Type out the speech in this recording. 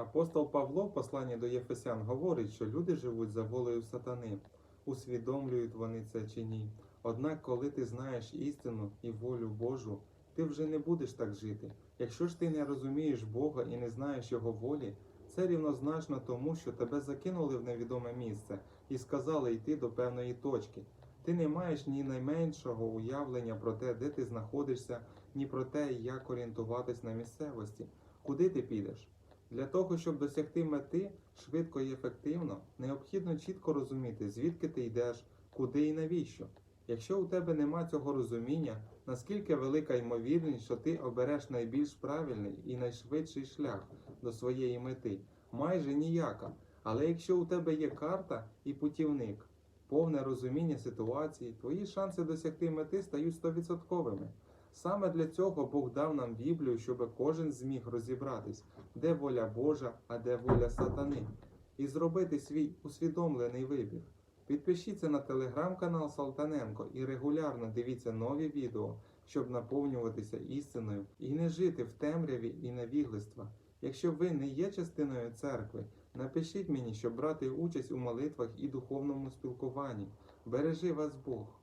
Апостол Павло в посланні до Єфесян говорить, що люди живуть за волею сатани, усвідомлюють вони це чи ні. Однак, коли ти знаєш істину і волю Божу, ти вже не будеш так жити. Якщо ж ти не розумієш Бога і не знаєш Його волі, це рівнозначно тому, що тебе закинули в невідоме місце і сказали йти до певної точки. Ти не маєш ні найменшого уявлення про те, де ти знаходишся, ні про те, як орієнтуватись на місцевості, куди ти підеш. Для того, щоб досягти мети швидко і ефективно, необхідно чітко розуміти, звідки ти йдеш, куди і навіщо. Якщо у тебе нема цього розуміння, наскільки велика ймовірність, що ти обереш найбільш правильний і найшвидший шлях до своєї мети? Майже ніяка. Але якщо у тебе є карта і путівник, повне розуміння ситуації, твої шанси досягти мети стають 100%. Саме для цього Бог дав нам Біблію, щоб кожен зміг розібратись, де воля Божа, а де воля сатани, і зробити свій усвідомлений вибір. Підпишіться на телеграм-канал Салтаненко і регулярно дивіться нові відео, щоб наповнюватися істиною і не жити в темряві і невігластва. Якщо ви не є частиною церкви, напишіть мені, щоб брати участь у молитвах і духовному спілкуванні. Бережи вас Бог!